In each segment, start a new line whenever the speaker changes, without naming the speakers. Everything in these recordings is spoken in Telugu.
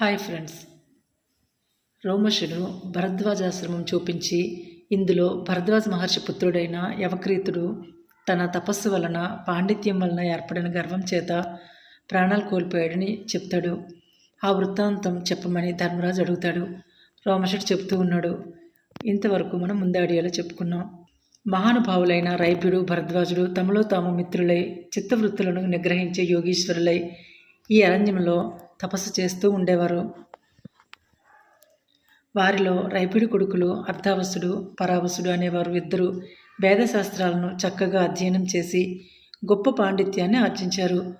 Hi friends. రోమశుడు భరద్వాజాశ్రమం చూపించి ఇందులో భరద్వాజ మహర్షి పుత్రుడైన యవక్రీతుడు తన తపస్సు వలన పాండిత్యం వలన ఏర్పడిన గర్వం చేత ప్రాణాలు కోల్పోయాడని చెప్తాడు. ఆ వృత్తాంతం చెప్పమని ధర్మరాజు అడుగుతాడు. రోమశుడు చెప్తూ ఉన్నాడు. ఇంతవరకు మనం ముందాడియాలో చెప్పుకున్నాం. మహానుభావులైన రైభ్యుడు భరద్వాజుడు తమలో తాము మిత్రులై చిత్తవృత్తులను నిగ్రహించే యోగీశ్వరులై ఈ అరణ్యంలో తపస్సు చేస్తూ ఉండేవారు. వారిలో రైపిడి కొడుకులు అర్ధావసుడు పరావసుడు అనేవారు ఇద్దరు వేదశాస్త్రాలను చక్కగా అధ్యయనం చేసి గొప్ప పాండిత్యాన్ని ఆర్జించారు.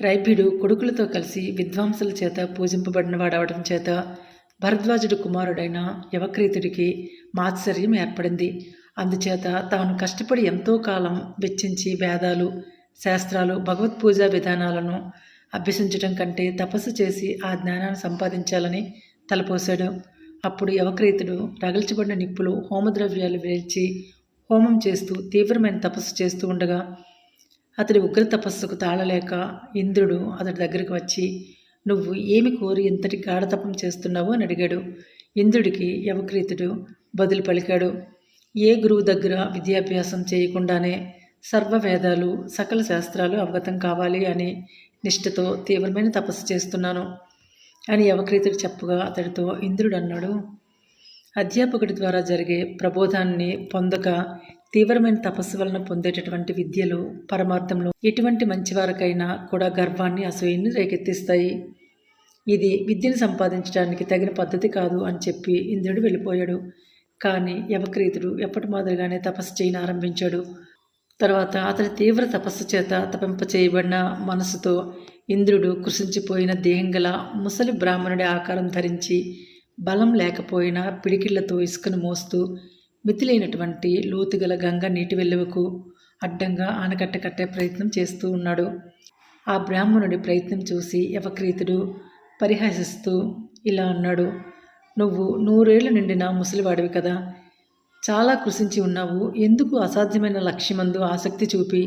రైపిడు కొడుకులతో కలిసి విద్వాంసుల చేత పూజింపబడినవాడవడం చేత భరద్వాజుడు కుమారుడైన యవక్రీతుడికి మాత్సర్యం ఏర్పడింది. అందుచేత తాను కష్టపడి ఎంతో కాలం వెచ్చించి వేదాలు శాస్త్రాలు భగవత్ పూజా విధానాలను అభ్యసించడం కంటే తపస్సు చేసి ఆ జ్ఞానాన్ని సంపాదించాలని తలపోశాడు. అప్పుడు యవక్రీతుడు రగల్చబడిన నిప్పులు హోమద్రవ్యాలు వేల్చి హోమం చేస్తూ తీవ్రమైన తపస్సు చేస్తూ ఉండగా అతడి ఉగ్ర తపస్సుకు తాళలేక ఇంద్రుడు అతడి దగ్గరికి వచ్చి నువ్వు ఏమి కోరి ఇంతటి గాఢతపం చేస్తున్నావు? అని అడిగాడు. ఇంద్రుడికి యవక్రీతుడు బదులు పలికాడు ఏ గురువు దగ్గర విద్యాభ్యాసం చేయకుండానే సర్వవేదాలు సకల శాస్త్రాలు అవగతం కావాలి అని నిష్ఠతో తీవ్రమైన తపస్సు చేస్తున్నాను అని యవక్రీతుడు చెప్పగా అతడితో ఇంద్రుడు అన్నాడు అధ్యాపకుడి ద్వారా జరిగే ప్రబోధాన్ని పొందక తీవ్రమైన తపస్సు వలన పొందేటటువంటి విద్యలు పరమార్థంలో ఎటువంటి మంచివారికైనా కూడా గర్వాన్ని అసూయని రేకెత్తిస్తాయి. ఇది విద్యను సంపాదించడానికి తగిన పద్ధతి కాదు అని చెప్పి ఇంద్రుడు వెళ్ళిపోయాడు. కానీ యవక్రీతుడు ఎప్పటి మాదిరిగానే తపస్సు చేయని ఆరంభించాడు. తర్వాత అతని తీవ్ర తపస్సు చేత తపింప చేయబడిన మనసుతో ఇంద్రుడు కృషించిపోయిన దేహం గల ముసలి బ్రాహ్మణుడి ఆకారం ధరించి బలం లేకపోయినా పిడికిళ్ళతో ఇసుకను మోస్తూ మితిలేనటువంటి లోతుగల గంగ నీటి వెల్లువకు అడ్డంగా ఆనకట్ట కట్టే ప్రయత్నం చేస్తూ ఉన్నాడు. ఆ బ్రాహ్మణుడి ప్రయత్నం చూసి యవక్రీతుడు పరిహసిస్తూ ఇలా అన్నాడు నువ్వు నూరేళ్ళు నిండిన ముసలివాడివి కదా చాలా కృషించి ఉన్నావు. ఎందుకు అసాధ్యమైన లక్ష్యమందు ఆసక్తి చూపి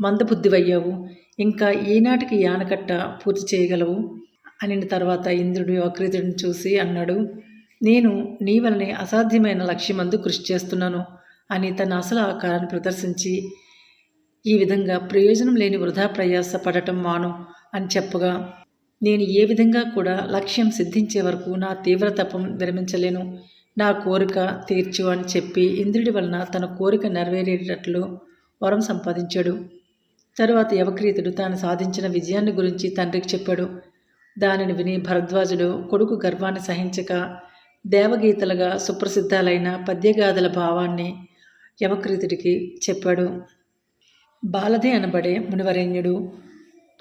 మందబుద్ధివయ్యావు? ఇంకా ఏనాటికి యానకట్ట పూర్తి చేయగలవు? అని తర్వాత ఇంద్రుడు అకృతుడిని చూసి అన్నాడు నేను నీ వలనే అసాధ్యమైన లక్ష్యమందు కృషి చేస్తున్నాను అని తన అసలు ఆకారాన్ని ప్రదర్శించి ఈ విధంగా ప్రయోజనం లేని వృధా ప్రయాస పడటం మాను అని చెప్పగా నేను ఏ విధంగా కూడా లక్ష్యం సిద్ధించే వరకు నా తీవ్ర తపం విరమించలేను. నా కోరిక తీర్చు అని చెప్పి ఇంద్రుడి వలన తన కోరిక నెరవేరేటట్లు వరం సంపాదించాడు. తరువాత యవక్రీతుడు తాను సాధించిన విజయాన్ని గురించి తండ్రికి చెప్పాడు. దానిని విని భరద్వాజుడు కొడుకు గర్వాన్ని సహించక దేవగీతలుగా సుప్రసిద్ధాలైన పద్యగాథల భావాన్ని యవక్రీతుడికి చెప్పాడు. బాలదే అనబడే మునివరేణ్యుడు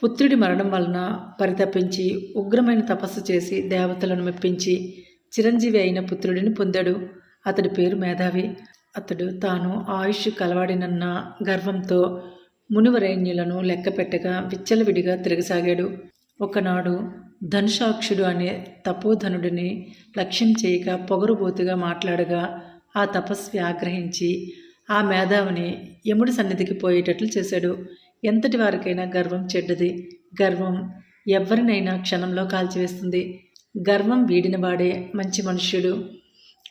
పుత్రుడి మరణం వలన పరితపించి ఉగ్రమైన తపస్సు చేసి దేవతలను మెప్పించి చిరంజీవి అయిన పుత్రుడిని పొందాడు. అతడి పేరు మేధావి. అతడు తాను ఆయుష్ కలవాడినన్న గర్వంతో మునివరేణ్యులను లెక్కపెట్టగా విచ్చలవిడిగా తిరగసాగాడు. ఒకనాడు ధనుషాక్షుడు అనే తపోధనుడిని లక్ష్యం చేయక పొగరుబోతుగా మాట్లాడగా ఆ తపస్వి ఆగ్రహించి ఆ మేధావిని యముడి సన్నిధికి పోయేటట్లు చేశాడు. ఎంతటి వారికైనా గర్వం చెడ్డది. గర్వం ఎవరినైనా క్షణంలో కాల్చివేస్తుంది. గర్వం వీడినవాడే మంచి మనుష్యుడు.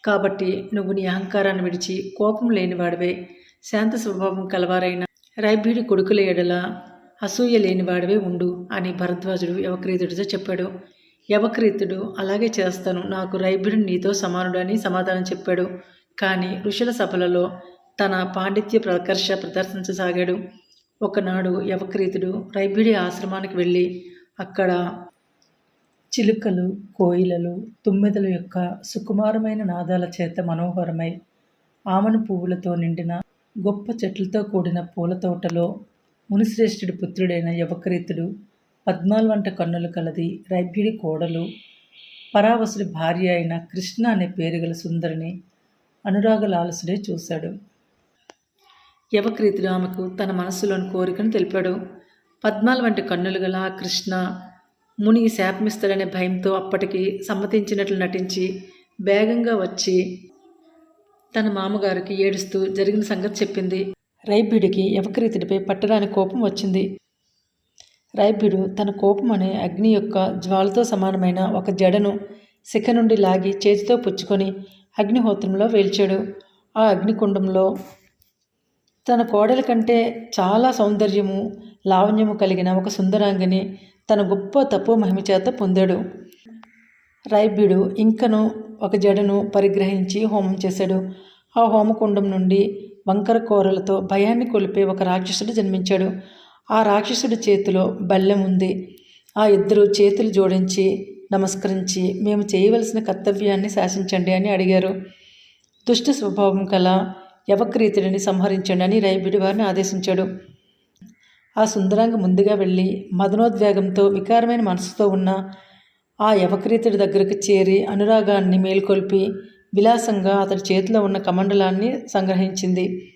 కాబట్టి నువ్వు నీ అహంకారాన్ని విడిచి కోపం లేనివాడివే శాంత స్వభావం కలవారైన రైబీడి కొడుకుల ఎడల అసూయ లేనివాడివే ఉండు అని భరద్వాజుడు యవక్రీతుడితో చెప్పాడు. యవక్రీతుడు అలాగే చేస్తాను. నాకు రైబీడు నీతో సమానుడు అని సమాధానం చెప్పాడు. కానీ ఋషుల సభలలో తన పాండిత్య ప్రకర్ష ప్రదర్శించసాగాడు. ఒకనాడు యవక్రీతుడు రైబీడి ఆశ్రమానికి వెళ్ళి అక్కడ చిలుకలు కోయిలలు తుమ్మెదల యొక్క సుకుమారమైన నాదాల చేత మనోహరమై ఆమను పువ్వులతో నిండిన గొప్ప చెట్లతో కూడిన పూల తోటలో మునిశ్రేష్ఠుడి పుత్రుడైన యవకరీతుడు పద్మాల్ వంట కన్నులు కలది రైభ్యుడి కోడలు పరావసుడి భార్య అయిన కృష్ణ అనే పేరు గల సుందరిని అనురాగలాలసుడే చూశాడు. యవకరీతుడు ఆమెకు తన మనస్సులోని కోరికను తెలిపాడు. పద్మాల్ వంటి కన్నులు గల ఆ కృష్ణ ముని శాపమిస్తాడనే భయంతో అప్పటికి సమ్మతించినట్లు నటించి వేగంగా వచ్చి తన మామగారికి ఏడుస్తూ జరిగిన సంగతి చెప్పింది. రైభ్యుడికి యవకరీతుడిపై పట్టరాని కోపం వచ్చింది. రైభ్యుడు తన కోపం అనే అగ్ని యొక్క జ్వాలతో సమానమైన ఒక జడను శిఖ నుండి లాగి చేతితో పుచ్చుకొని అగ్నిహోత్రంలో వేల్చాడు. ఆ అగ్నికుండంలో తన కోడల కంటే చాలా సౌందర్యము లావణ్యము కలిగిన ఒక సుందరాంగిని తన గొప్ప తపో మహిమ చేత పొందాడు. రైబ్యుడు ఇంకను ఒక జడను పరిగ్రహించి హోమం చేశాడు. ఆ హోమకుండం నుండి వంకర కోరలతో భయాన్ని కొలిపే ఒక రాక్షసుడు జన్మించాడు. ఆ రాక్షసుడి చేతిలో బల్లెం ఉంది. ఆ ఇద్దరు చేతులు జోడించి నమస్కరించి మేము చేయవలసిన కర్తవ్యాన్ని శాసించండి అని అడిగారు. దుష్ట స్వభావం కల యవక్రీతుడిని సంహరించండి అని రైబిడి వారిని ఆదేశించాడు. ఆ సుందరాంగ ముందుగా వెళ్ళి మదనోద్వేగంతో వికారమైన మనసుతో ఉన్న ఆ యవక్రీతుడి దగ్గరకు చేరి అనురాగాన్ని మేల్కొల్పి విలాసంగా అతడి చేతిలో ఉన్న కమండలాన్ని సంగ్రహించింది.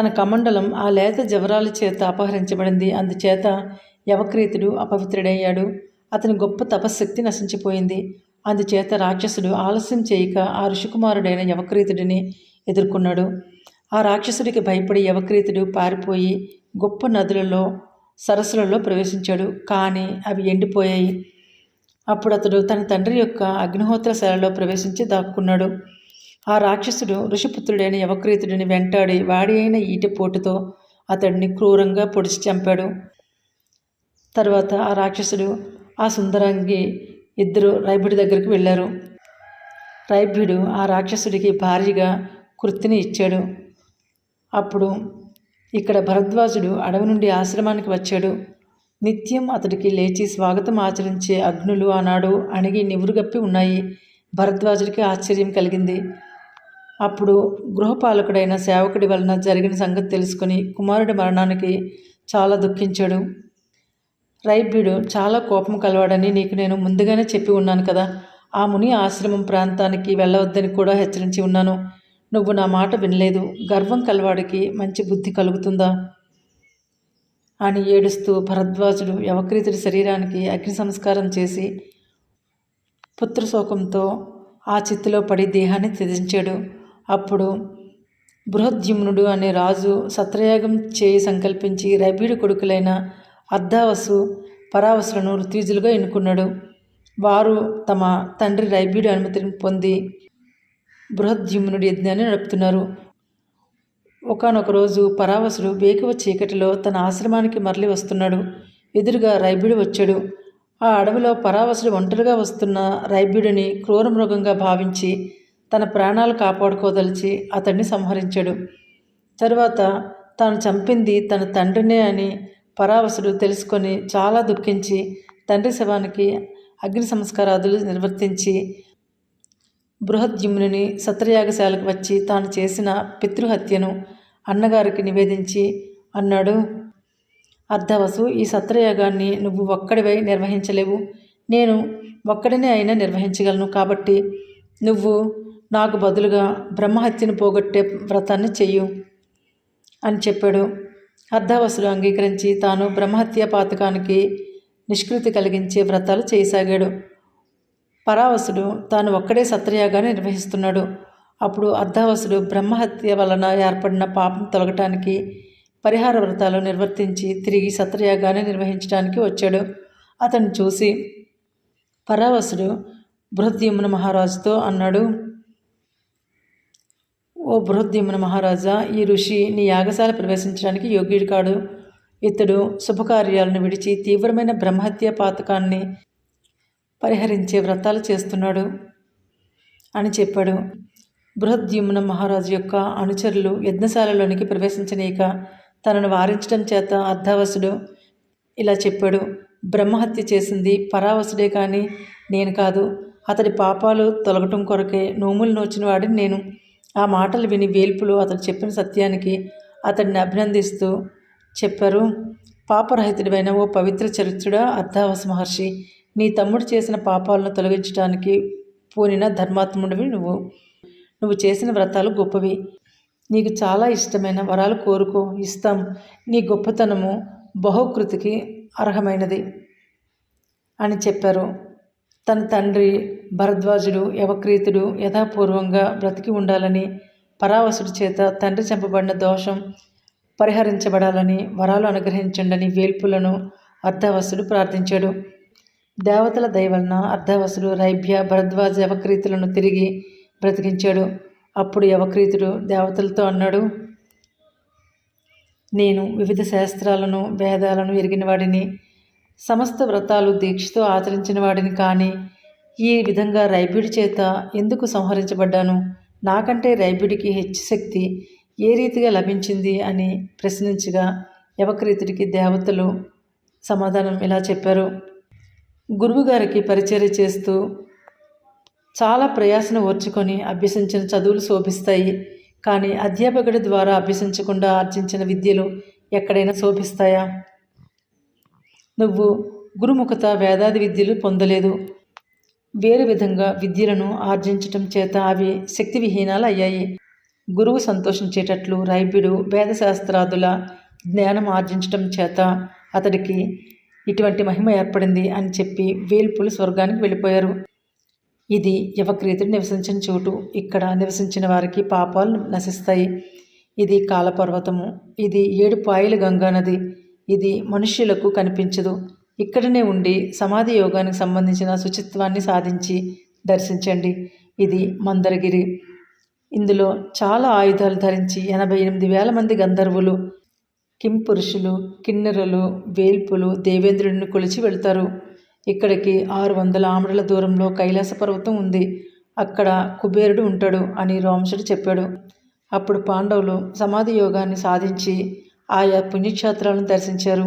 తన కమండలం ఆ లేత జవరాల చేత అపహరించబడింది. అందుచేత యవక్రీతుడు అపవిత్రుడయ్యాడు. అతని గొప్ప తపశ్శక్తి నశించిపోయింది. అందుచేత రాక్షసుడు ఆలస్యం చేయక ఆ ఋషికుమారుడైన యవక్రీతుడిని ఎదుర్కొన్నాడు. ఆ రాక్షసుడికి భయపడి యవక్రీతుడు పారిపోయి గొప్ప నదులలో సరస్సులలో ప్రవేశించాడు. కానీ అవి ఎండిపోయాయి. అప్పుడు అతడు తన తండ్రి యొక్క అగ్నిహోత్రశాలలో ప్రవేశించి దాక్కున్నాడు. ఆ రాక్షసుడు ఋషిపుత్రుడైన యవక్రీతుడిని వెంటాడి వాడి అయిన ఈటెపోటుతో అతడిని క్రూరంగా పొడిచి చంపాడు. తర్వాత ఆ రాక్షసుడు ఆ సుందరంగి ఇద్దరు రైభుడి దగ్గరికి వెళ్ళారు. రైభ్యుడు ఆ రాక్షసుడికి భారీగా కృత్తిని ఇచ్చాడు. అప్పుడు ఇక్కడ భరద్వాజుడు అడవి నుండి ఆశ్రమానికి వచ్చాడు. నిత్యం అతడికి లేచి స్వాగతం ఆచరించే అగ్నులు ఆనాడు అణిగి నివురుగప్పి ఉన్నాయి. భరద్వాజుడికి ఆశ్చర్యం కలిగింది. అప్పుడు గృహపాలకుడైన సేవకుడి వలన జరిగిన సంగతి తెలుసుకుని కుమారుడి మరణానికి చాలా దుఃఖించాడు. రైబ్యుడు చాలా కోపం కలవాడని నీకు నేను ముందుగానే చెప్పి ఉన్నాను కదా. ఆ ముని ఆశ్రమం ప్రాంతానికి వెళ్ళవద్దని కూడా హెచ్చరించి ఉన్నాను. నువ్వు నా మాట వినలేదు. గర్వం కలవాడికి మంచి బుద్ధి కలుగుతుందా? అని ఏడుస్తూ భరద్వాజుడు యవక్రీతుడి శరీరానికి అగ్ని సంస్కారం చేసి పుత్రశోకంతో ఆ చిత్తులో పడి దేహాన్ని త్యజించాడు. అప్పుడు బృహద్యుమ్నుడు అనే రాజు సత్రయాగం చేయి సంకల్పించి రబీడు కొడుకులైన అర్ధావసు పరావసులను ఋతీజులుగా ఎన్నుకున్నాడు. వారు తమ తండ్రి రైబీడు అనుమతిని పొంది బృహద్యుమ్నుడి యజ్ఞాన్ని నడుపుతున్నారు. ఒకనొక రోజు పరావసుడు బేకువ చీకటిలో తన ఆశ్రమానికి మరలి వస్తున్నాడు. ఎదురుగా రైబిడు వచ్చాడు. ఆ అడవిలో పరావసుడు ఒంటరిగా వస్తున్న రైబిడుని క్రూరమృగంగా భావించి తన ప్రాణాలు కాపాడుకోదలిచి అతన్ని సంహరించాడు. తరువాత తాను చంపింది తన తండ్రినే అని పరావసుడు తెలుసుకొని చాలా దుఃఖించి తండ్రి శవానికి అగ్ని సంస్కారాదులు నిర్వర్తించి బృహద్యుమ్నుని సత్రయాగశాలకు వచ్చి తాను చేసిన పితృహత్యను అన్నగారికి నివేదించి అన్నాడు. అర్ధవసు ఈ సత్రయాగాన్ని నువ్వు ఒక్కడివై నిర్వహించలేవు. నేను ఒక్కడినే అయినా నిర్వహించగలను కాబట్టి నువ్వు నాకు బదులుగా బ్రహ్మహత్యను పోగొట్టే వ్రతాన్ని చెయ్యు అని చెప్పాడు. అర్ధవసులు అంగీకరించి తాను బ్రహ్మహత్య పాతకానికి నిష్కృతి కలిగించే వ్రతాలు చేయసాగాడు. పరావసుడు తాను ఒక్కడే సత్రయాగాన్ని నిర్వహిస్తున్నాడు. అప్పుడు అర్ధావసుడు బ్రహ్మహత్య వలన ఏర్పడిన పాపం తొలగటానికి పరిహార వ్రతాలు నిర్వర్తించి తిరిగి సత్రయాగాన్ని నిర్వహించడానికి వచ్చాడు. అతన్ని చూసి పరావసుడు బృహద్యుమ్న మహారాజుతో అన్నాడు ఓ బృహద్యుమ్న మహారాజా ఈ ఋషి నీ యాగశాల ప్రవేశించడానికి యోగ్యుడు కాడు. ఇతడు శుభకార్యాలను విడిచి తీవ్రమైన బ్రహ్మహత్య పాతకాన్ని పరిహరించే వ్రతాలు చేస్తున్నాడు అని చెప్పాడు. బృహద్యుమ్న మహారాజు యొక్క అనుచరులు యజ్ఞశాలలోనికి ప్రవేశించనీక తనను వారించడం చేత అర్ధావసుడు ఇలా చెప్పాడు. బ్రహ్మహత్య చేసింది పరావసుడే కానీ నేను కాదు. అతడి పాపాలు తొలగటం కొరకే నోములు నోచిన వాడిని నేను. ఆ మాటలు విని వేల్పులు అతడు చెప్పిన సత్యానికి అతడిని అభినందిస్తూ చెప్పారు. పాపరహితుడివైన ఓ పవిత్ర చరిత్రుడా అర్ధావస మహర్షి. నీ తమ్ముడు చేసిన పాపాలను తొలగించడానికి పూనిన ధర్మాత్ముడివి నువ్వు. నువ్వు చేసిన వ్రతాలు గొప్పవి. నీకు చాలా ఇష్టమైన వరాలు కోరుకో. ఇస్తాం. నీ గొప్పతనము బహుకృతికి అర్హమైనది అని చెప్పారు. తన తండ్రి భరద్వాజుడు యవక్రీతుడు యథాపూర్వంగా బ్రతికి ఉండాలని పరావసుడి చేత తండ్రి చంపబడిన దోషం పరిహరించబడాలని వరాలు అనుగ్రహించండని వేల్పులను అర్ధవసుడు ప్రార్థించాడు. దేవతల దయవలన వలన రైభ్య భరద్వాజ యవక్రీతులను తిరిగి బ్రతికించాడు. అప్పుడు యవక్రీతుడు దేవతలతో అన్నాడు నేను వివిధ శాస్త్రాలను వేదాలను ఎరిగిన వాడిని సమస్త వ్రతాలు దీక్షతో ఆచరించిన వాడిని కానీ ఈ విధంగా రైభ్యుడి చేత ఎందుకు సంహరించబడ్డాను? నాకంటే రైభ్యుడికి హెచ్చు శక్తి ఏ రీతిగా లభించింది? అని ప్రశ్నించగా యవక్రీతుడికి దేవతలు సమాధానం ఇలా చెప్పారు గురువుగారికి పరిచర్య చేస్తూ చాలా ప్రయాసను ఓర్చుకొని అభ్యసించిన చదువులు శోభిస్తాయి. కానీ అధ్యాపకుడి ద్వారా అభ్యసించకుండా ఆర్జించిన విద్యలు ఎక్కడైనా శోభిస్తాయా? నువ్వు గురుముఖత వేదాది విద్యలు పొందలేదు. వేరు విధంగా విద్యలను ఆర్జించటం చేత అవి శక్తి విహీనాలు అయ్యాయి. గురువు సంతోషించేటట్లు రైపిడు వేదశాస్త్రాదుల జ్ఞానం ఆర్జించటం చేత అతడికి ఇటువంటి మహిమ ఏర్పడింది అని చెప్పి వేల్పులు స్వర్గానికి వెళ్ళిపోయారు. ఇది యువక్రీతుడు నివసించిన చోటు. ఇక్కడ నివసించిన వారికి పాపాలు నశిస్తాయి. ఇది కాలపర్వతము. ఇది ఏడు పాయల గంగా నది. ఇది మనుష్యులకు కనిపించదు. ఇక్కడనే ఉండి సమాధి యోగానికి సంబంధించిన శుచిత్వాన్ని సాధించి దర్శించండి. ఇది మందరగిరి. ఇందులో చాలా ఆయుధాలు ధరించి ఎనభై ఎనిమిది వేల మంది గంధర్వులు కింపురుషులు కిన్నెరలు వేల్పులు దేవేంద్రుడిని కొలిచి వెళ్తారు. ఇక్కడికి ఆరు వందల ఆమడల దూరంలో కైలాస పర్వతం ఉంది. అక్కడ కుబేరుడు ఉంటాడు అని రోమశుడు చెప్పాడు. అప్పుడు పాండవులు సమాధి యోగాన్ని సాధించి ఆయా పుణ్యక్షేత్రాలను దర్శించారు.